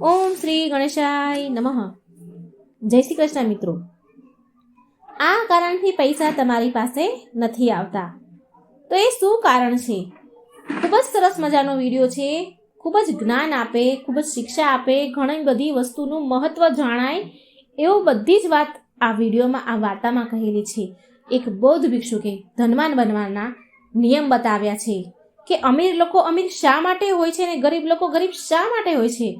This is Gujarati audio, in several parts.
ઓમ શ્રી ગણેશાય નમઃ. જય શ્રી કૃષ્ણ મિત્રો. આ કારણથી પૈસા તમારી પાસે નથી આવતા. તો એ શું કારણ છે? ખૂબ જ સરસ મજાનો વીડિયો છે. ખૂબ જ જ્ઞાન આપે, ખૂબ જ શિક્ષા આપે, ઘણી બધી વસ્તુનું મહત્ત્વ જણાય એવું બધી જ વાત આ વિડીયોમાં, આ વાર્તામાં કહેલી છે. એક બૌદ્ધ ભિક્ષુકે ધનવાન બનવાના નિયમ બતાવ્યા છે. કે અમીર લોકો અમીર શા માટે હોય છે અને ગરીબ લોકો ગરીબ શા માટે હોય છે?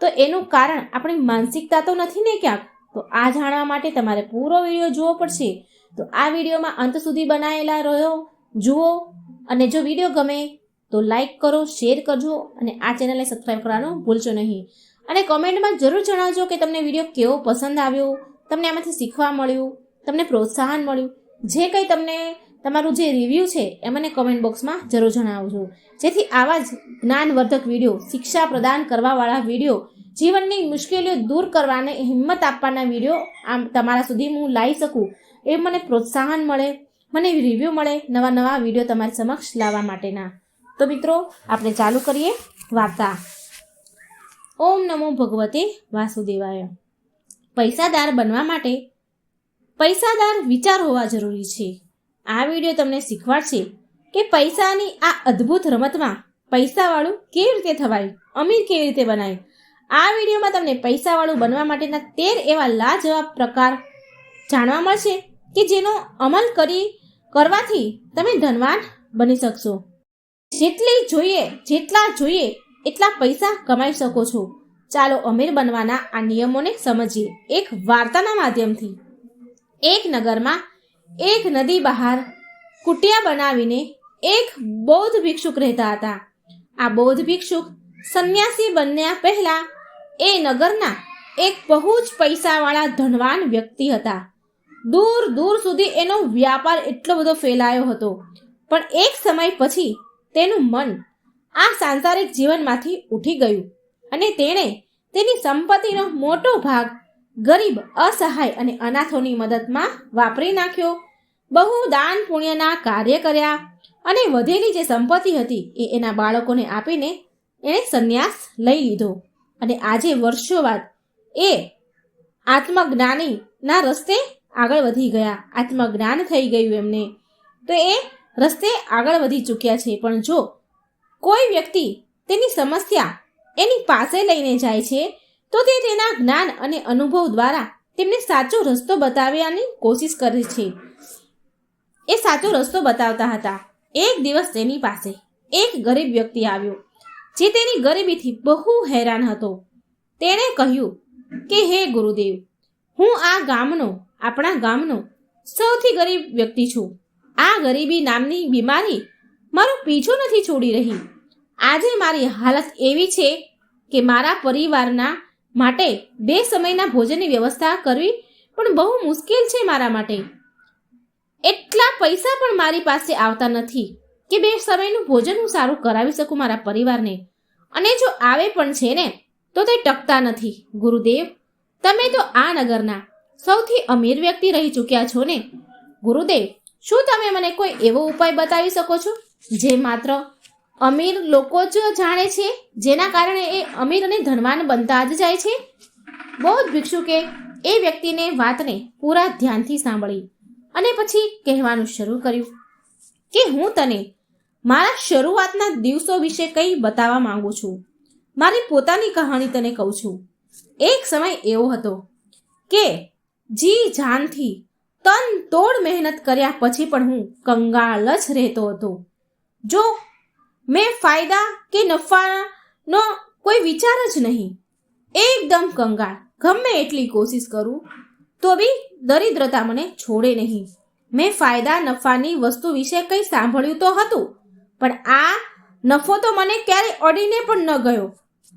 તો એનું કારણ આપણી માનસિકતા તો નથી ને ક્યાંક? તો આ જાણવા માટે તમારે પૂરો વીડિયો જોવો પડશે. તો આ વિડીયોમાં અંત સુધી બનાવેલા રહ્યો, જુઓ અને જો વીડિયો ગમે તો લાઈક કરો, શેર કરજો અને આ ચેનલને સબસ્ક્રાઈબ કરવાનું ભૂલશો નહીં. અને કોમેન્ટમાં જરૂર જણાવજો કે તમને વીડિયો કેવો પસંદ આવ્યો, તમને આમાંથી શીખવા મળ્યું, તમને પ્રોત્સાહન મળ્યું. જે કંઈ તમને તમારું જે રિવ્યૂ છે એ મને કોમેન્ટ બોક્સમાં જરૂર જણાવજો. જેથી આવા જ જ્ઞાનવર્ધક વીડિયો શિક્ષા પ્રદાન કરવાવાળા વીડિયો જીવનની મુશ્કેલીઓ દૂર કરવાને હિંમત આપવાના વીડિયો આમ તમારા સુધી હું લાવી શકું એ મને પ્રોત્સાહન મળે, મને રિવ્યૂ મળે, નવા નવા વીડિયો તમારી સમક્ષ લાવવા માટેના. તો મિત્રો, આપણે ચાલુ કરીએ વાર્તા. ઓમ નમો ભગવતે વાસુદેવાય. પૈસાદાર બનવા માટે પૈસાદાર વિચાર હોવા જરૂરી છે. આ વીડિયો તમને શીખવાડશે કે પૈસાની આ અદ્ભુત રમતમાં પૈસાવાળું કેવી રીતે થવાય, અમીર કેવી રીતે બનાય. આ વિડીયોમાં તમને પૈસાવાળું બનવા માટેના તેર એવા લાજવાબ પ્રકાર જાણવા મળશે કે જેનો અમલ કરી, કરવાથી તમે ધનવાન બની શકશો. જેટલી જોઈએ, જેટલા જોઈએ, એટલા પૈસા કમાઈ શકો છો. ચાલો અમીર બનવાના આ નિયમોને સમજીએ એક વાર્તાના માધ્યમથી. એક નગરમાં એક નદી બહાર કુટિયા બનાવીને એક બૌદ્ધ ભિક્ષુક રહેતા હતા. આ બૌદ્ધ ભિક્ષુક સંન્યાસી બન્યા પહેલા એ નગરના એક બહુ જ પૈસાવાળા ધનવાન વ્યક્તિ હતા. દૂર દૂર સુધી એનો વ્યાપાર એટલો બધો ફેલાયો હતો. પણ એક સમય પછી તેનું મન આ સાંસારિક જીવનમાંથી ઉઠી ગયું અને તેણે તેની સંપત્તિનો મોટો ભાગ ગરીબ, અસહાય અને અનાથોની મદદમાં વાપરી નાખ્યો. બહુ દાન પુણ્યના કાર્ય કર્યા અને વધેલી જે સંપત્તિ હતી એ એના બાળકોને આપીને એણે સંન્યાસ લઈ લીધો. અને આજે વર્ષો બાદ એ આત્મજ્ઞાનીના રસ્તે આગળ વધી ગયા. આત્મજ્ઞાન થઈ ગયું એમને. તો એ રસ્તે આગળ વધી ચૂક્યા છે. પણ જો કોઈ વ્યક્તિ તેની સમસ્યા એની પાસે લઈને જાય છે તો તે તેના જ્ઞાન અને અનુભવ દ્વારા તેમને સાચો રસ્તો બતાવવાની કોશિશ કરે છે. એ સાચો રસ્તો બતાવતા હતા. એક દિવસ તેની પાસે એક ગરીબ વ્યક્તિ આવ્યો, જે તેની ગરીબીથી બહુ હેરાન હતો. તેણે કહ્યું કે, હે ગુરુદેવ, હું આ ગામનો, આપણા ગામનો સૌથી ગરીબ વ્યક્તિ છું. આ ગરીબી નામની બીમારી મારો પીછો નથી છોડી રહી. આજે મારી હાલત એવી છે કે મારા પરિવારના માટે બે સમયના ભોજનની વ્યવસ્થા કરવી પણ બહુ મુશ્કેલ છે મારા માટે. એટલા પૈસા પણ મારી પાસે આવતા નથી કે બે સમયનું ભોજન હું સારું કરાવી શકું મારા પરિવારને. અને જો આવે પણ છે ને, તો તે ટકતા નથી. ગુરુદેવ, તમે તો આ નગરના સૌથી અમીર વ્યક્તિ રહી ચૂક્યા છો ને. ગુરુદેવ, શું તમે મને કોઈ એવો ઉપાય બતાવી શકો છો? જે માત્ર અમીર લોકો જ જાણે છે, જેના કારણે એ અમીર અને ધનવાન બનતા જ જાય છે. બૌદ્ધ ભિક્ષુકે એ વ્યક્તિને વાતને પૂરા ધ્યાનથી સાંભળી અને પછી કહેવાનું શરૂ કર્યું કે હું તને મારા શરૂઆતના દિવસો વિશે કંઈ બતાવવા માંગુ છું. મારી પોતાની કહાણી તને કહું છું. એક સમય એવો હતો કે જી જાનથી તન તોડ મહેનત કર્યા પછી પણ હું કંગાળ જ રહેતો હતો. જો મેં ફાયદા કે નફાનો કોઈ વિચાર જ નહીં. એકદમ કંગાળ. ગમે એટલી કોશિશ કરું, તો બી દરિદ્રતા મને છોડે નહીં. મેં ફાયદા, નફાની વસ્તુ વિશે કંઈ સાંભળ્યું તો હતું, પણ આ નફો તો મને ક્યારેય અડીને પણ ન ગયો.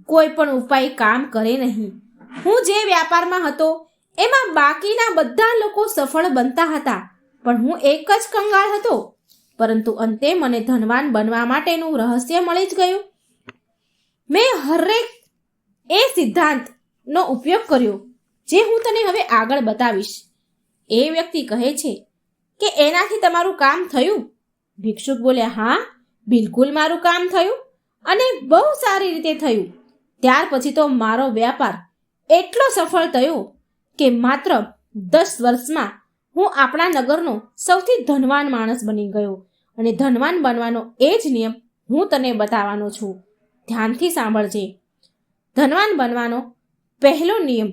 કોઈ પણ ઉપાય કામ કરે નહીં. હું જે વ્યાપારમાં હતો, એમાં બાકીના બધા લોકો સફળ બનતા હતા, પણ હું એક જ કંગાળ હતો. પરંતુ અંતે મને ધનવાન બનવા માટેનું રહસ્ય મળી જ ગયું. મેં હરેક એ સિદ્ધાંતનો ઉપયોગ કર્યો, જે હું તને હવે આગળ બતાવીશ. એ વ્યક્તિ કહે છે કે એનાથી તમારું કામ થયું? ભિક્ષુક બોલ્યા, હા, બિલકુલ મારું કામ થયું અને બહુ સારી રીતે થયું. ત્યાર પછી તો મારો વ્યાપાર એટલો સફળ થયો કે માત્ર દસ વર્ષમાં હું આપણા નગરનો સૌથી ધનવાન માણસ બની ગયો. અને ધનવાન બનવાનો એ જ નિયમ હું તને બતાવવાનો છું. ધ્યાનથી સાંભળજે. ધનવાન બનવાનો પહેલો નિયમ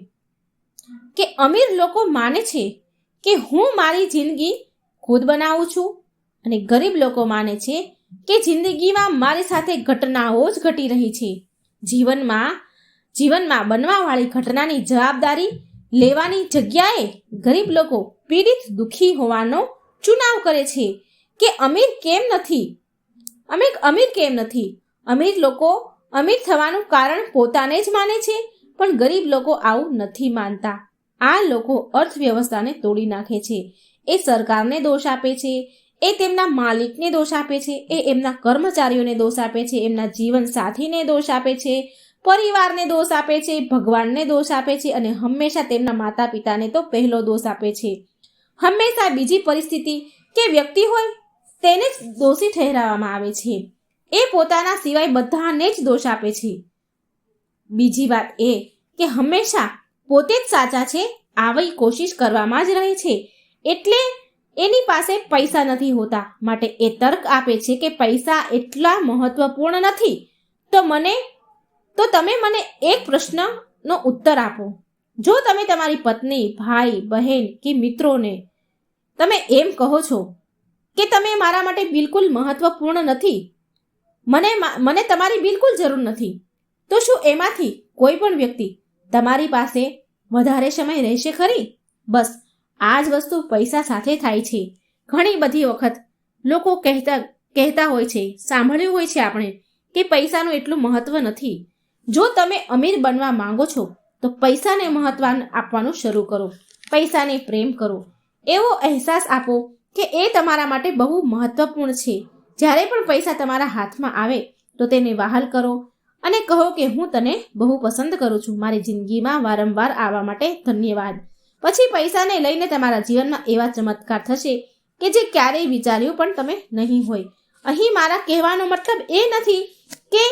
કે અમીર લોકો માને છે કે હું મારી જિંદગી ખુદ બનાવું છું અને ગરીબ લોકો માને છે કે જિંદગીમાં મારી સાથે ઘટનાઓ જ ઘટી રહી છે. જીવનમાં જીવનમાં બનવાવાળી ઘટનાની જવાબદારી લેવાની જગ્યાએ ગરીબ લોકો પીડિત દુઃખી હોવાનો ચુનાવ કરે છે. કે અમીર કેમ નથી? અમે અમીર કેમ નથી? અમીર લોકો અમીર થવાનું કારણ પોતાને જ માને છે, પણ ગરીબ લોકો આવું નથી માનતા. આ લોકો અર્થવ્યવસ્થાને તોડી નાખે છે. એ સરકારને દોષ આપે છે, એ તેમના માલિકને દોષ આપે છે, એ એમના કર્મચારીઓને દોષ આપે છે, એમના જીવન સાથીને દોષ આપે છે, પરિવારને દોષ આપે છે, ભગવાનને દોષ આપે છે અને હંમેશા તેમના માતા પિતાને તો પહેલો દોષ આપે છે. હંમેશા બીજી પરિસ્થિતિ કે વ્યક્તિ હોય તેને જ દોષી ઠહેરાવવામાં આવે છે. એ પોતાના સિવાય બધાને જ દોષ આપે છે. બીજી વાત એ કે હંમેશા પોતે જ સાચા છે આવી કોશિશ કરવામાં જ રહે છે. એટલે એની પાસે પૈસા નથી હોતા. માટે એ તર્ક આપે છે કે પૈસા એટલા મહત્વપૂર્ણ નથી. તો મને, તો તમે મને એક પ્રશ્નનો ઉત્તર આપો. જો તમે તમારી પત્ની, ભાઈ, બહેન કે મિત્રોને તમે એમ કહો છો કે તમે મારા માટે બિલકુલ મહત્વપૂર્ણ નથી. મને મને તમારી બિલકુલ જરૂર નથી. તો શું એમાંથી કોઈ પણ વ્યક્તિ તમારી પાસે વધારે સમય રહેશે ખરી? બસ, આ જ વસ્તુ પૈસા સાથે થાય છે. ઘણી બધી વખત લોકો કહેતા કહેતા હોય છે, સાંભળ્યું હોય છે આપણે, કે પૈસાનું એટલું મહત્વ નથી. જો તમે અમીર બનવા માંગો છો, તો પૈસાને મહત્વ આપવાનું શરૂ કરો. પૈસાને પ્રેમ કરો. એવો અહેસાસ આપો કે એ તમારા માટે બહુ મહત્વપૂર્ણ છે. જ્યારે પણ પૈસા તમારા હાથમાં આવે, તો તેને વહાલ કરો અને કહો કે હું તને બહુ પસંદ કરું છું. મારી જિંદગીમાં વારંવાર આવવા માટે ધન્યવાદ. પછી પૈસાને લઈને તમારા જીવનમાં એવા ચમત્કાર થશે કે જે ક્યારેય વિચાર્યું પણ તમે નહીં હોય. અહીં મારા કહેવાનો મતલબ એ નથી કે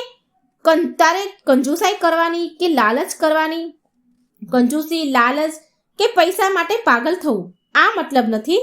તારે કંજુસાઈ કરવાની કે લાલચ કરવાની. કંજૂસી, લાલચ કે પૈસા માટે પાગલ થવું. આ મતલબ નથી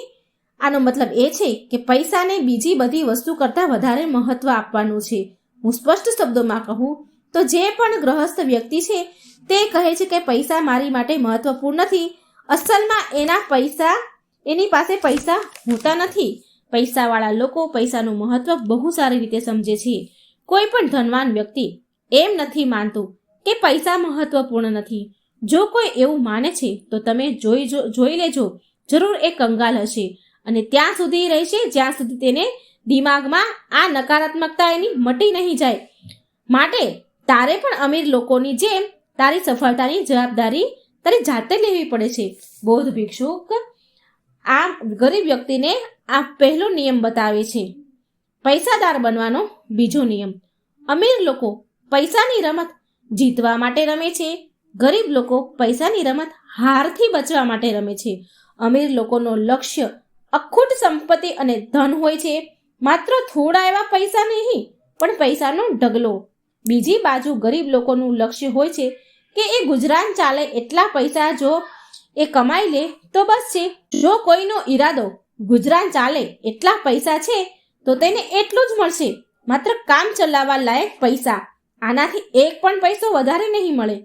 આનો મતલબ એ છે કે પૈસાને બીજી બધી વસ્તુ કરતાં વધારે મહત્વ આપવાનું છે. હું સ્પષ્ટ શબ્દોમાં કહું, તો જે પણ ગ્રહસ્થ વ્યક્તિ છે, તે કહે છે કે પૈસા મારી માટે મહત્વપૂર્ણ નથી. અસલમાં એના પૈસા, એની પાસે પૈસા હોતા નથી. પૈસાવાળા લોકો પૈસાનું મહત્વ બહુ સારી રીતે સમજે છે. કોઈ પણ ધનવાન વ્યક્તિ એમ નથી માનતું કે પૈસા મહત્વપૂર્ણ નથી. જો કોઈ એવું માને છે, તો તમે જોઈ જોઈ લેજો. જરૂર એ કંગાલ હશે. અને ત્યાં સુધી રહેશે, જ્યાં સુધી તેને દિમાગમાં આ નકારાત્મકતા એની મટી નહીં જાય. માટે તારે પણ અમીર લોકોની જેમ તારી સફળતાની જવાબદારી તારે જાતે લેવી પડે છે. બૌદ્ધ ભિક્ષુક આ ગરીબ વ્યક્તિને આ પહેલો નિયમ બતાવે છે. પૈસાદાર બનવાનો બીજો નિયમ. અમીર લોકો પૈસાની રમત જીતવા માટે રમે છે. ગરીબ લોકો પૈસાની રમત હારથી બચવા માટે રમે છે. અમીર લોકોનો લક્ષ્ય અખૂટ સંપત્તિ અને ધન હોય છે. માત્ર થોડા એવા પૈસા નહીં, પણ પૈસાનો ઢગલો. બીજી બાજુ ગરીબ લોકોનું લક્ષ્ય હોય છે કે એ ગુજરાન ચાલે એટલા પૈસા જો એ કમાઈ લે તો બસ છે. જો કોઈનો ઈરાદો ગુજરાન ચાલે એટલા પૈસા છે, તો તેને એટલું જ મળશે. માત્ર કામ ચલાવવા લાયક પૈસા. આનાથી એક પણ પૈસો વધારે નહીં મળે.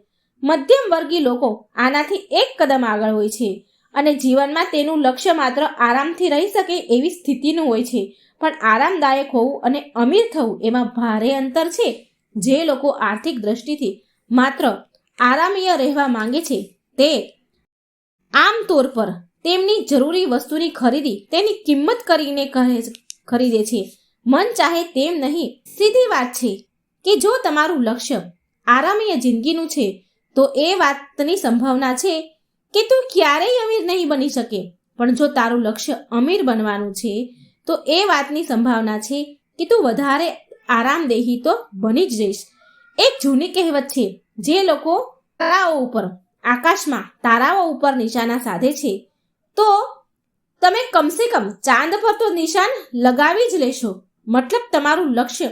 મધ્યમ વર્ગી લોકો આનાથી એક કદમ આગળ હોય છે. અને જીવનમાં તેનું લક્ષ્ય માત્ર આરામથી રહી શકે એવી સ્થિતિનું હોય છે. પણ આરામદાયક હોવું અને અમીર થવું એમાં ભારે અંતર છે. જે લોકો આર્થિક દ્રષ્ટિથી માત્ર આરામીય રહેવા માંગે છે તે આમ તોર પર તેમની જરૂરી વસ્તુની ખરીદી તેની કિંમત કરીને કહે ખરીદે છે. મન ચાહે તેમ નહીં, સીધી વાત છે કે જો તમારું લક્ષ્ય આરામીય જિંદગીનું છે, તો એ વાતની સંભાવના છે કે તું ક્યારેય અમીર નહીં બની શકે. પણ જો તારું લક્ષ્ય અમીર બનવાનું છે, તો એ વાતની સંભાવના છે કે તું વધારે આરામદેહી તો બની જ જઈશ. એક જૂની કહેવત છે, જે લોકો તારાઓ ઉપર, આકાશમાં તારાઓ ઉપર નિશાના સાધે છે. તો તમે કમસે કમ ચાંદ પર તો નિશાન લગાવી જ લેશો. મતલબ તમારું લક્ષ્ય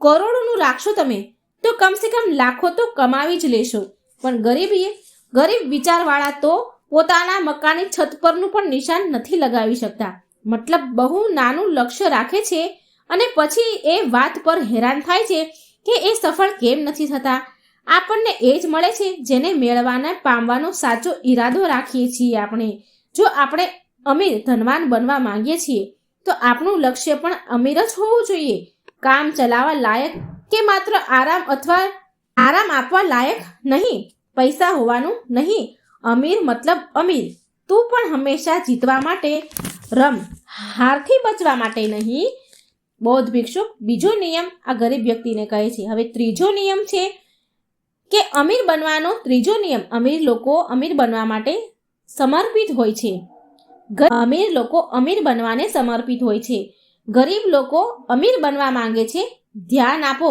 કરોડોનું રાખશો તમે, તો કમસે કમ લાખો તો કમાવી જ લેશો. પણ ગરીબીએ ગરીબ વિચારવાળા તો પોતાના મકાનની છત પરનું પણ નિશાન નથી લગાવી શકતા. મતલબ બહુ નાનું લક્ષ્ય રાખે છે અને પછી એ વાત પર હેરાન થાય છે કે એ સફળ કેમ નથી થતા. આપણને એ જ મળે છે જેને મેળવાના પામવાનો સાચો ઈરાદો રાખીએ છીએ આપણે. જો આપણે અમીર ધનવાન બનવા માંગીએ છીએ, તો આપણું લક્ષ્ય પણ અમીર જ હોવું જોઈએ. કામ ચલાવવા લાયક કે માત્ર આરામ અથવા આરામ આપવા લાયક નહીં? પૈસા હોવાનું નહીં. અમીર મતલબ અમીર. તું પણ હંમેશા જીતવા માટે રમ. હારથી બચવા માટે નહીં. બૌદ્ધ ભિક્ષુક બીજો નિયમ આ ગરીબ વ્યક્તિને કહે છે. હવે ત્રીજો નિયમ છે કે અમીર બનવાનો ત્રીજો નિયમ. અમીર લોકો અમીર બનવા માટે સમર્પિત હોય છે. અમીર લોકો અમીર બનવાને સમર્પિત હોય છે. ગરીબ લોકો અમીર બનવા માંગે છે. ધ્યાન આપો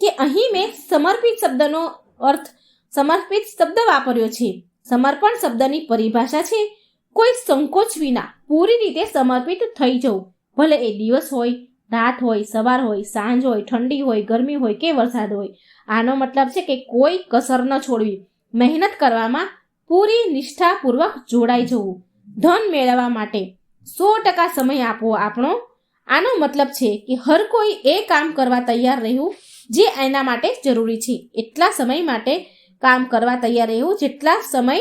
કે અહીં મેં સમર્પિત શબ્દનો અર્થ સમર્પિત શબ્દ વાપર્યો છે. સમર્પણ શબ્દની પરિભાષા છે. કોઈ સંકોચ વિના પૂરી રીતે સમર્પિત થઈ જવું. ભલે એ દિવસ હોય, રાત હોય, સવાર હોય, સાંજ હોય, ઠંડી હોય, ગરમી હોય કે વરસાદ હોય. આનો મતલબ છે કે કોઈ કસર ન છોડવી. મહેનત કરવામાં પૂરી નિષ્ઠાપૂર્વક જોડાઈ જવું. ધન મેળવવા માટે સો ટકા સમય આપવો આપણો. આનો મતલબ છે કે હર કોઈ એ કામ કરવા તૈયાર રહ્યું જે એના માટે જરૂરી છે. એટલા સમય માટે કામ કરવા તૈયાર રહેવું જેટલા સમય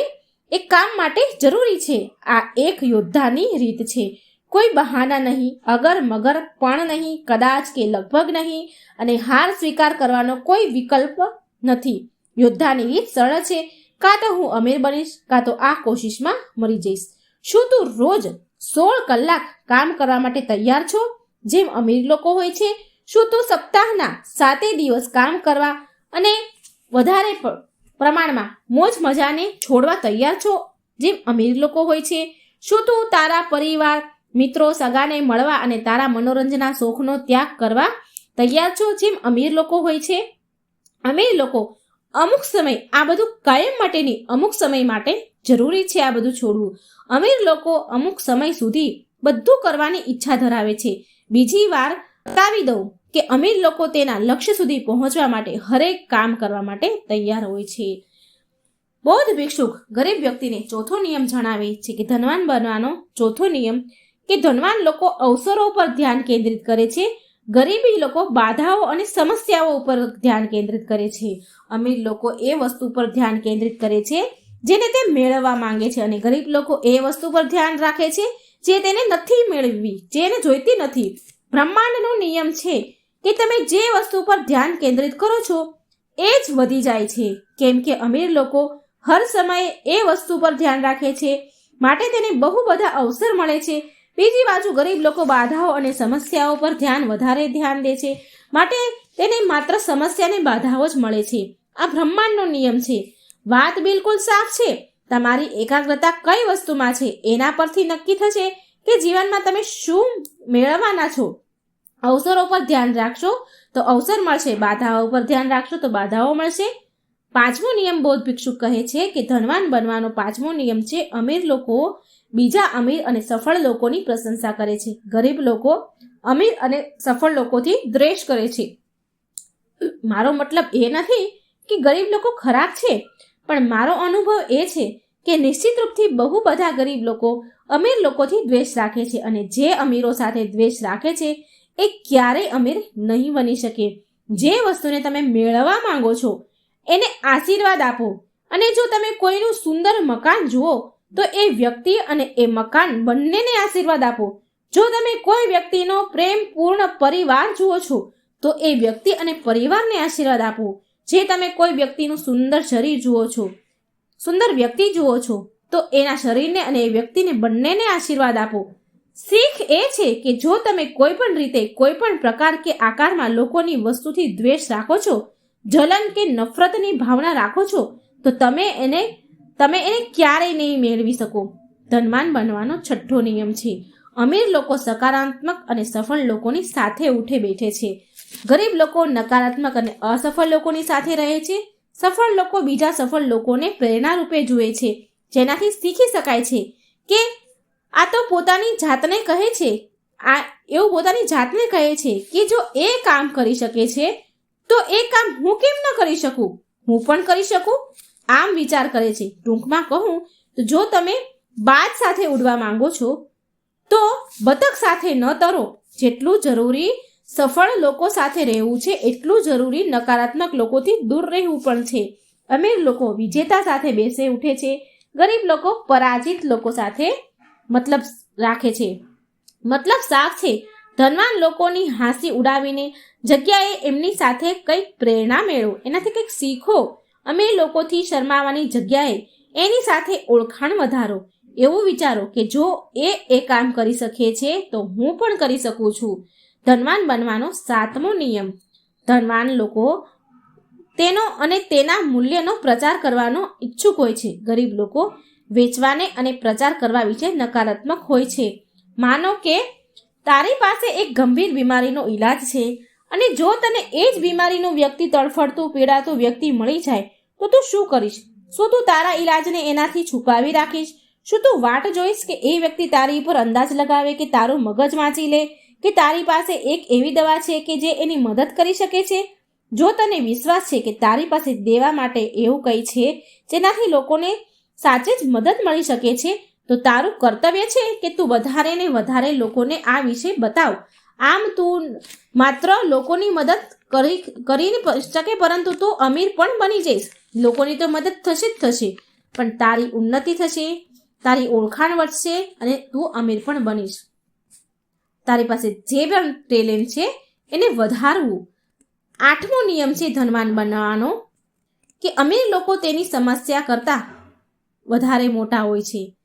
એ કામ માટે જરૂરી છે. આ એક યોદ્ધાની રીત છે. કોઈ બહાના નહીં, અગર મગર પણ નહીં, કદાચ કે લગભગ નહીં, અને હાર સ્વીકાર કરવાનો કોઈ વિકલ્પ નથી. યોદ્ધાની રીત સરળ છે. કાં તો હું અમીર બનીશ, કાં તો આ કોશિશમાં મરી જઈશ. શું તું રોજ સોળ કલાક કામ કરવા માટે તૈયાર છો? જેમ અમીર લોકો હોય છે, શું તું સપ્તાહના સાતે દિવસ કામ કરવા અને વધારે પ્રમાણમાં મોજ મજાને છોડવા તૈયાર છો? જેમ અમીર લોકો હોય છે. શું તું તારા પરિવાર, મિત્રો, સગાને મળવા અને તારા મનોરંજનના શોખનો ત્યાગ કરવા તૈયાર છો જેમ અમીર લોકો હોય છે? અમીર લોકો, અમુક સમય આ બધું કાયમ માટેની અમુક સમય માટે જરૂરી છે આ બધું છોડવું. અમીર લોકો અમુક સમય સુધી બધું કરવાની ઈચ્છા ધરાવે છે. બીજી વાર બતાવી દઉં. કે અમીર લોકો તેના લક્ષ્ય સુધી પહોંચવા માટે હરેક કામ કરવા માટે તૈયાર હોય છે. બૌદ્ધ ભિક્ષુક ગરીબ વ્યક્તિને ચોથો નિયમ જણાવે છે કે ધનવાન બનવાનો ચોથો નિયમ કે ધનવાન લોકો અવસરો પર ધ્યાન કેન્દ્રિત કરે છે, ગરીબી લોકો બાધાઓ અને સમસ્યાઓ ઉપર ધ્યાન કેન્દ્રિત કરે છે. અમીર લોકો એ વસ્તુ પર ધ્યાન કેન્દ્રિત કરે છે જેને તે મેળવવા માંગે છે અને ગરીબ લોકો એ વસ્તુ પર ધ્યાન રાખે છે જે તેને નથી મેળવવી જેને જોઈતી નથી. બ્રહ્માંડનો નિયમ છે કે તમે જે વસ્તુ પર ધ્યાન કેન્દ્રિત કરો છો, એ જ વધી જાય છે. કેમ કે અમીર લોકો હર સમયે એ વસ્તુ પર ધ્યાન રાખે છે. માટે તેને બહુ બધા અવસર મળે છે. બીજી બાજુ ગરીબ લોકો બાધાઓ અને સમસ્યાઓ પર ધ્યાન વધારે ધ્યાન દે છે. માટે તેને માત્ર સમસ્યાને બાધાઓ જ મળે છે. આ બ્રહ્માંડનો નિયમ છે. વાત બિલકુલ સાફ છે. તમારી એકાગ્રતા કઈ વસ્તુમાં છે, એના પરથી નક્કી થશે કે જીવનમાં તમે શું મેળવવાના છો? અવસરો પર ધ્યાન રાખશો તો અવસર મળશે, બાધાઓ પર ધ્યાન રાખશો તો બાધાઓ મળશે. પાંચમો નિયમ બૌદ્ધ ભિક્ષુક કહે છે કે ધનવાન બનવાનો પાંચમો નિયમ છે, અમીર લોકો બીજા અમીર અને સફળ લોકોની પ્રશંસા કરે છે. ગરીબ લોકો અમીર અને સફળ લોકોથી દ્વેષ કરે છે. મારો મતલબ એ નથી કે ગરીબ લોકો ખરાબ છે, પણ મારો અનુભવ એ છે કે નિશ્ચિત રૂપથી બહુ બધા ગરીબ લોકો અમીર લોકોથી દ્વેષ રાખે છે અને જે અમીરો સાથે દ્વેષ રાખે છે એ ક્યારેય અમીર નહીં બની શકે. જે વસ્તુને તમે મેળવવા માંગો છો, એને આશીર્વાદ આપો. અને જો તમે કોઈનું સુંદર મકાન જુઓ, તો એ વ્યક્તિ અને એ મકાન બંનેને આશીર્વાદ આપો. જો તમે કોઈ વ્યક્તિનો પ્રેમપૂર્ણ પરિવાર જુઓ છો, તો એ વ્યક્તિ અને પરિવારને આશીર્વાદ આપો. જે તમે કોઈ વ્યક્તિનું સુંદર શરીર જુઓ છો, સુંદર વ્યક્તિ જુઓ છો, તો એના શરીરને અને એ વ્યક્તિને બંનેને આશીર્વાદ આપો. શીખ એ છે કે જો તમે કોઈ પણ રીતે કોઈ પણ પ્રકાર કે આકારમાં લોકોની વસ્તુથી દ્વેષ રાખો છો, જલન કે નફરતની ભાવના રાખો છો, તો તમે એને તમે એને ક્યારેય નહીં મેળવી શકો. ધનવાન બનવાનો છઠ્ઠો નિયમ છે. અમીર લોકો સકારાત્મક અને સફળ લોકોની સાથે ઉઠે બેઠે છે. ગરીબ લોકો નકારાત્મક અને અસફળ લોકોની સાથે રહે છે. સફળ લોકો બીજા સફળ લોકોને પ્રેરણા રૂપે જુએ છે. જેનાથી શીખી શકાય છે કે આ તો પોતાની જાતને કહે છે. આ એવું પોતાની જાતને કહે છે કે જો એ કામ કરી શકે છે, તો એ કામ હું કેમ ન કરી શકું? હું પણ કરી શકું? આમ વિચાર કરે છે. ટૂંકમાં કહું, તો જો તમે બાજ સાથે ઉડવા માંગો છો, તો બતક સાથે ન તરો. જેટલું જરૂરી સફળ લોકો સાથે રહેવું છે, એટલું જરૂરી નકારાત્મક લોકોથી દૂર રહેવું પણ છે. અમીર લોકો વિજેતા સાથે બેસે ઉઠે છે. ગરીબ લોકો પરાજિત લોકો સાથે મતલબ રાખે છે. મતલબ સાફ છે. ધનવાન લોકોની હાંસી ઉડાવીને જગ્યાએ એમની સાથે કંઈક પ્રેરણા મેળવો. એનાથી કંઈક શીખો. અમે લોકોથી શરમાવાની જગ્યાએ એની સાથે ઓળખાણ વધારો. એવું વિચારો કે જો એ એ કામ કરી શકે છે, તો હું પણ કરી શકું છું. ધનવાન બનવાનો સાતમો નિયમ. ધનવાન લોકો તેનો અને તેના મૂલ્યનો પ્રચાર કરવાનો ઈચ્છુક હોય છે. ગરીબ લોકો વેચવાને અને પ્રચાર કરવા વિશે નકારાત્મક હોય છે. માનો કે તારી પાસે એક ગંભીર બીમારીનો ઈલાજ છે અને જો તને એ જ બીમારીનું વ્યક્તિ તડફડતું, પીડાતું વ્યક્તિ મળી જાય, તો તું શું કરીશ? શું તું તારા ઈલાજને એનાથી છુપાવી રાખીશ? શું તું વાટ જોઈશ કે એ વ્યક્તિ તારી ઉપર અંદાજ લગાવે કે તારું મગજ વાંચી લે, કે તારી પાસે એક એવી દવા છે કે જે એની મદદ કરી શકે છે? જો તને વિશ્વાસ છે કે તારી પાસે દેવા માટે એવું કંઈ છે જેનાથી લોકોને સાચે જ મદદ મળી શકે છે? તો તારું કર્તવ્ય છે કે તું વધારે ને વધારે લોકોને આ વિશે બતાવ. આમ તું માત્ર લોકોની મદદ કરી કરી શકે પરંતુ તું અમીર પણ બની જઈશ. લોકોની તો મદદ થશે જ થશે, પણ તારી ઉન્નતિ થશે, તારી ઓળખાણ વધશે અને તું અમીર પણ બનીશ. તારી પાસે જે પણ ટેલેન્ટ છે, એને વધારવું. આઠમો નિયમ છે ધનવાન બનાવવાનો, કે અમીર લોકો તેની સમસ્યા કરતાં વધારે મોટા હોય છે.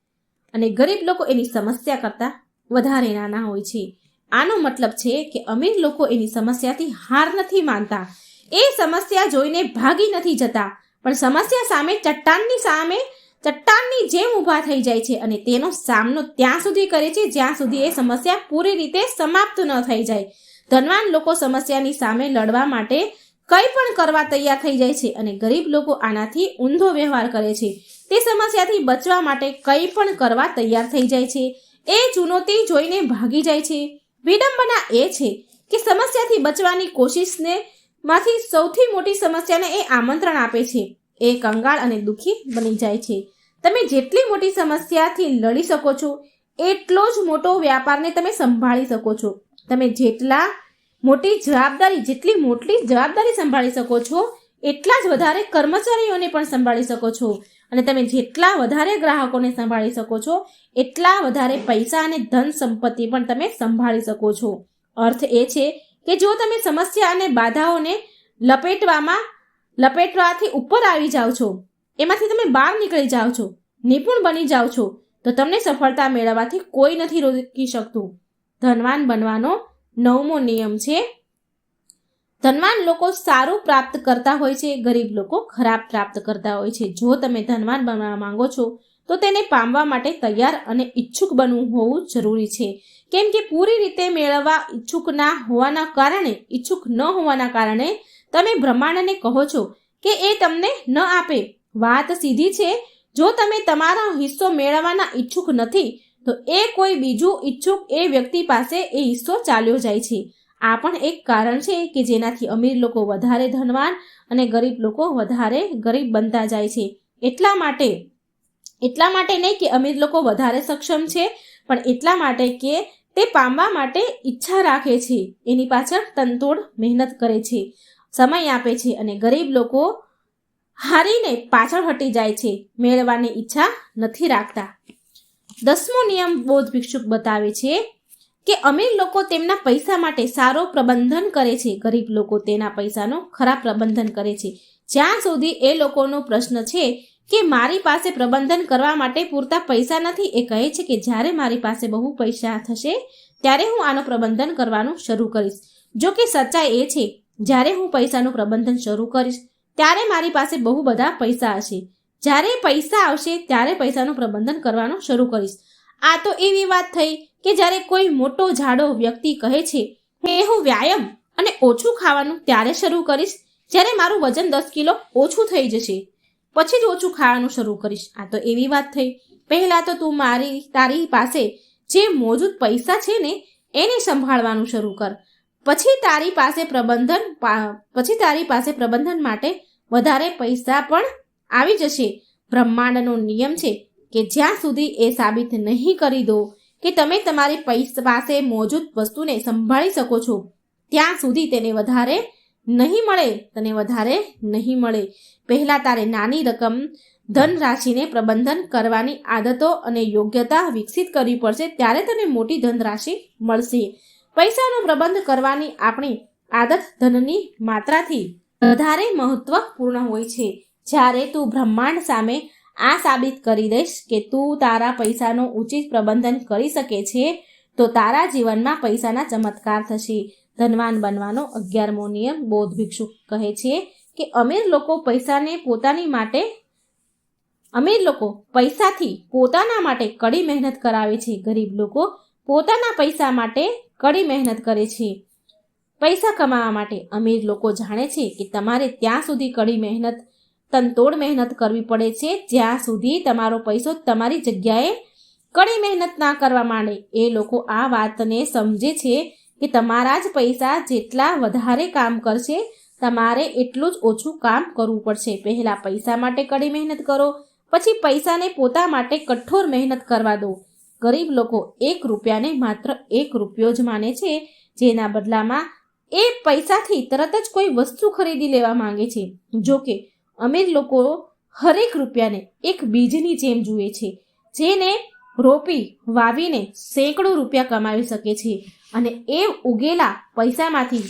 અને ગરીબ લોકો એની સમસ્યા કરતાં વધારે નાના હોય છે. આનો મતલબ છે કે અમીર લોકો એની સમસ્યાથી હાર નથી માનતા. એ સમસ્યા જોઈને ભાગી નથી જતા. પણ સમસ્યા સામે ચટ્ટાનની સામે ચટ્ટાનની જેમ ઊભા થઈ જાય છે અને તેનો સામનો ત્યાં સુધી કરે છે જ્યાં સુધી એ સમસ્યા પૂરી રીતે સમાપ્ત ન થઈ જાય. ધનવાન લોકો સમસ્યાની સામે લડવા માટે કંઈ પણ કરવા તૈયાર થઈ જાય છે અને ગરીબ લોકો આનાથી ઊંધો વ્યવહાર કરે છે. તે સમસ્યાથી બચવા માટે કંઈ પણ કરવા તૈયાર થઈ જાય છે. એ ચુનૌતી જોઈને ભાગી જાય છે. વિડંબના એ છે કે સમસ્યાથી બચવાની કોશિશને માંથી સૌથી મોટી સમસ્યાને એ આમંત્રણ આપે છે. એ કંગાળ અને દુઃખી બની જાય છે. તમે જેટલી મોટી સમસ્યાથી લડી શકો છો, એટલો જ મોટો વ્યાપારને તમે સંભાળી શકો છો. તમે જેટલા મોટી જવાબદારી, જેટલી મોટી જવાબદારી સંભાળી શકો છો, એટલા જ વધારે કર્મચારીઓને પણ સંભાળી શકો છો. અને તમે જેટલા વધારે ગ્રાહકોને સંભાળી શકો છો, એટલા વધારે પૈસા અને ધન સંપત્તિ પણ તમે સંભાળી શકો છો. અર્થ એ છે કે જો તમે સમસ્યા અને બાધાઓને લપેટવામાં, લપેટવાથી ઉપર આવી જાઓ છો, એમાંથી તમે બહાર નીકળી જાઓ છો, નિપુણ બની જાઓ છો, તો તમને સફળતા મેળવવાથી કોઈ નથી રોકી શકતું. ધનવાન બનવાનો નવમો નિયમ છે ધનવાન લોકો સારું પ્રાપ્ત કરતા હોય છે, ગરીબ લોકો ખરાબ પ્રાપ્ત કરતા હોય છે. જો તમે ધનવાન બનવા માંગો છો, તો તેને પામવા માટે તૈયાર અને ઈચ્છુક બનવું હોવું જરૂરી છે. કેમ કે પૂરી રીતે મેળવવા ઈચ્છુક ના હોવાના કારણે, ઈચ્છુક ન હોવાના કારણે તમે બ્રહ્માંડને કહો છો કે એ તમને ન આપે. વાત સીધી છે, જો તમે તમારો હિસ્સો મેળવવાના ઈચ્છુક નથી, તો એ કોઈ બીજું ઈચ્છુક એ વ્યક્તિ પાસે એ હિસ્સો ચાલ્યો જાય છે. આ પણ એક કારણ છે કે જેનાથી અમીર લોકો વધારે ધનવાન અને ગરીબ લોકો વધારે ગરીબ બનતા જાય છે. એટલા માટે એટલા માટે નહીં કે અમીર લોકો વધારે સક્ષમ છે, પણ એટલા માટે કે તે પામવા માટે ઈચ્છા રાખે છે. એની પાછળ તનતોડ મહેનત કરે છે, સમય આપે છે અને ગરીબ લોકો હારીને પાછળ હટી જાય છે. મેળવવાની ઈચ્છા નથી રાખતા. દસમો નિયમ બૌદ્ધ ભિક્ષુક બતાવે છે કે અમીર લોકો તેમના પૈસા માટે સારો પ્રબંધન કરે છે. ગરીબ લોકો તેના પૈસાનો ખરાબ પ્રબંધન કરે છે. જ્યાં સુધી એ લોકોનો પ્રશ્ન છે કે મારી પાસે પ્રબંધન કરવા માટે પૂરતા પૈસા નથી, એ કહે છે કે જ્યારે મારી પાસે બહુ પૈસા થશે, ત્યારે હું આનું પ્રબંધન કરવાનું શરૂ કરીશ. જો કે સચ્ચાઈ એ છે, જ્યારે હું પૈસાનું પ્રબંધન શરૂ કરીશ, ત્યારે મારી પાસે બહુ બધા પૈસા હશે. જ્યારે પૈસા આવશે, ત્યારે પૈસાનું પ્રબંધન કરવાનું શરૂ કરીશ. આ તો એવી વાત થઈ કે જ્યારે કોઈ મોટો જાડો વ્યક્તિ કહે છે કે હું વ્યાયામ અને ઓછું ખાવાનું ત્યારે શરૂ કરીશ જ્યારે મારું વજન દસ કિલો ઓછું થઈ જશે. પછી જ ઓછું ખાવાનું શરૂ કરીશ. આ તો એવી વાત થઈ. પહેલાં તો તું મારી, તારી પાસે જે મોજૂદ પૈસા છે ને, એને સંભાળવાનું શરૂ કર. પછી તારી પાસે પ્રબંધન પછી તારી પાસે પ્રબંધન માટે વધારે પૈસા પણ આવી જશે. બ્રહ્માંડનો નિયમ છે કે જ્યાં સુધી એ સાબિત નહીં કરી દો કે તમે તમારી પૈસા પાસે મોજૂદ વસ્તુને સંભાળી શકો છો. ત્યાં સુધી તેને વધારે નહીં મળે, તને વધારે નહીં મળે. પહેલાં તારે નાની રકમ, ધન રાશિને પ્રબંધન કરવાની આદતો અને યોગ્યતા વિકસિત કરવી પડશે, ત્યારે તને મોટી ધન રાશિ મળશે. પૈસાનો પ્રબંધ કરવાની આપણી આદત ધનની માત્રાથી વધારે મહત્વપૂર્ણ હોય છે. જ્યારે તું બ્રહ્માંડ સામે આ સાબિત કરી દઈશ કે તું તારા પૈસાનું ઉચિત પ્રબંધન કરી શકે છે, તો તારા જીવનમાં પૈસાના ચમત્કાર થશે. ધનવાન બનવાનો અગિયારમો નિયમ બૌદ્ધ ભિક્ષુ કહે છે કે અમીર લોકો પૈસાને પોતાની માટે, અમીર લોકો પૈસાથી પોતાના માટે કડી મહેનત કરાવે છે. ગરીબ લોકો પોતાના પૈસા માટે કડી મહેનત કરે છે. પૈસા કમાવા માટે અમીર લોકો જાણે છે કે તમારે ત્યાં સુધી કડી મહેનત તનતોડ મહેનત કરવી પડે છે. જ્યાં સુધી તમારો પૈસો તમારી જગ્યાએ કડી મહેનત ના કરવા માંડે. એ લોકો આ વાતને સમજે છે કે તમારા જ પૈસા જેટલા વધારે કામ કરશે, તમારે એટલું જ ઓછું કામ કરવું પડશે. પહેલાં પૈસા માટે કડી મહેનત કરો, પછી પૈસાને પોતા માટે કઠોર મહેનત કરવા દો. ગરીબ લોકો એક રૂપિયાને માત્ર એક રૂપિયો જ માને છે, જેના બદલામાં એ પૈસાથી તરત જ કોઈ વસ્તુ ખરીદી લેવા માંગે છે. જો કે અમીર લોકો હરેક રૂપિયાને એક બીજની જેમ જુએ છે, જેને રોપી વાવીને સેંકડો રૂપિયા કમાવી શકે છે. અને એ ઉગેલા પૈસામાંથી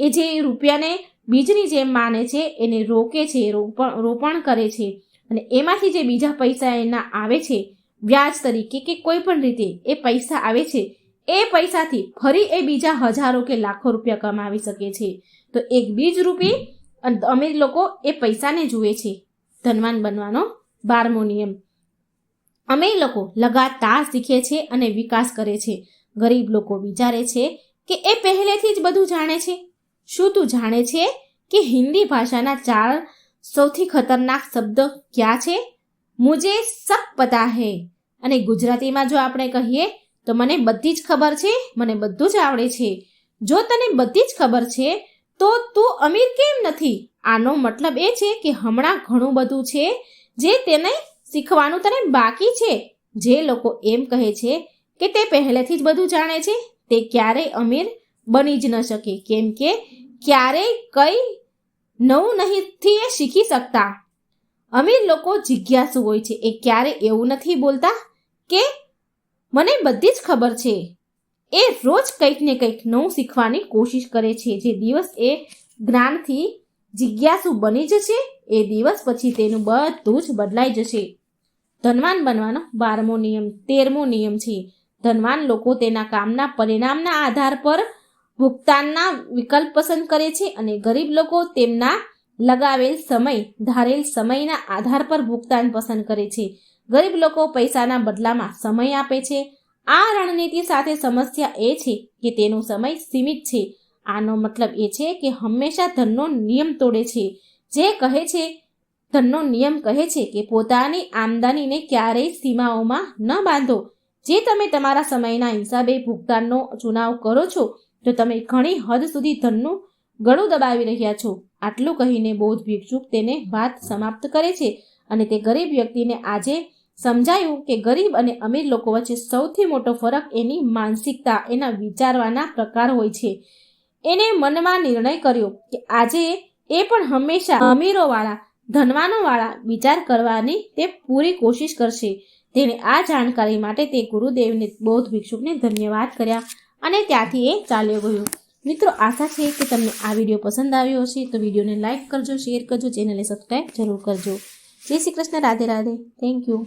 એ જે રૂપિયાને બીજની જેમ માને છે, એને રોકે છે, રોપણ રોપણ કરે છે. અને એમાંથી જે બીજા પૈસા એના આવે છે, વ્યાજ તરીકે કે કોઈ પણ રીતે એ પૈસા આવે છે, એ પૈસાથી ફરી એ બીજા હજારો કે લાખો રૂપિયા કમાવી શકે છે. તો એક બીજ રૂપી અને અમીર લોકો એ પૈસાને જુએ છે, ધનવાન બનવાનો બારમો નિયમ. અમીર લોકો લગાતાર શીખે છે અને વિકાસ કરે છે. ગરીબ લોકો વિચારે છે કે એ પહેલેથી જ બધું જાણે છે. શું તું જાણે છે કે હિન્દી ભાષાના ચાર સૌથી ખતરનાક શબ્દ ક્યાં છે? મુજે સબ પતા હે. અને ગુજરાતીમાં જો આપણે કહીએ, તો મને બધી જ ખબર છે, મને બધું જ આવડે છે. જો તને બધી જ ખબર છે તો તું અમીર કેમ નથી? આનો મતલબ એ છે કે હમણાં ઘણું બધું છે જે તેને શીખવાનું તને બાકી છે. જે લોકો એમ કહે છે કે તે પહેલેથી જ બધું જાણે છે, તે ક્યારેય અમીર બની જ ન શકે. કેમ કે ક્યારેય કંઈ નવું નહીંથી એ શીખી શકતા. અમીર લોકો જિજ્ઞાસુ હોય છે, એ ક્યારે એવું નથી બોલતા કે મને બધી જ ખબર છે. એ રોજ કંઈક ને કંઈક નવું શીખવાની કોશિશ કરે છે. જે દિવસ એ જ્ઞાનથી જિજ્ઞાસુ બની જશે, એ દિવસ પછી તેનું બધું જ બદલાઈ જશે. ધનવાન બનવાનો બારમો નિયમ, તેરમો નિયમ છે. ધનવાન લોકો તેના કામના પરિણામના આધાર પર ભુગતાનના વિકલ્પ પસંદ કરે છે અને ગરીબ લોકો તેમના લગાવેલ સમય, ધારેલ સમયના આધાર પર ભુગતાન પસંદ કરે છે. ગરીબ લોકો પૈસાના બદલામાં સમય આપે છે. આ રણનીતિ સાથે સમસ્યા એ છે કે તેનો સમય સીમિત છે. આનો મતલબ એ છે કે હંમેશા ધનનો નિયમ તોડે છે. જે કહે છે, ધનનો નિયમ કહે છે કે પોતાની આમદનીને ક્યારેય સીમાઓમાં ન બાંધો. જે તમે તમારા સમયના હિસાબે ભુગતાનનો ચુનાવ કરો છો, તો તમે ઘણી હદ સુધી ધનનું ગળું દબાવી રહ્યા છો. આટલું કહીને બૌદ્ધ ભિક્ષુક તેને વાત સમાપ્ત કરે છે અને તે ગરીબ વ્યક્તિને આજે સમજાયું કે ગરીબ અને અમીર લોકો વચ્ચે સૌથી મોટો ફરક એની માનસિકતા, એના વિચારવાના પ્રકાર હોય છે. એને મનમાં નિર્ણય કર્યો કે આજે એ પણ હંમેશા અમીરોવાળા, ધનવાનોવાળા વિચાર કરવાની તે પૂરી કોશિશ કરશે. તેણે આ જાણકારી માટે તે ગુરુદેવને, બૌદ્ધ ભિક્ષુકને ધન્યવાદ કર્યા અને ત્યાંથી એ ચાલ્યો ગયો. મિત્રો, આશા છે કે તમને આ વીડિયો પસંદ આવ્યો હશે. તો વિડીયોને લાઇક કરજો, શેર કરજો, ચેનલને સબસ્ક્રાઈબ જરૂર કરજો. જય શ્રી કૃષ્ણ, રાધે રાધે. Thank you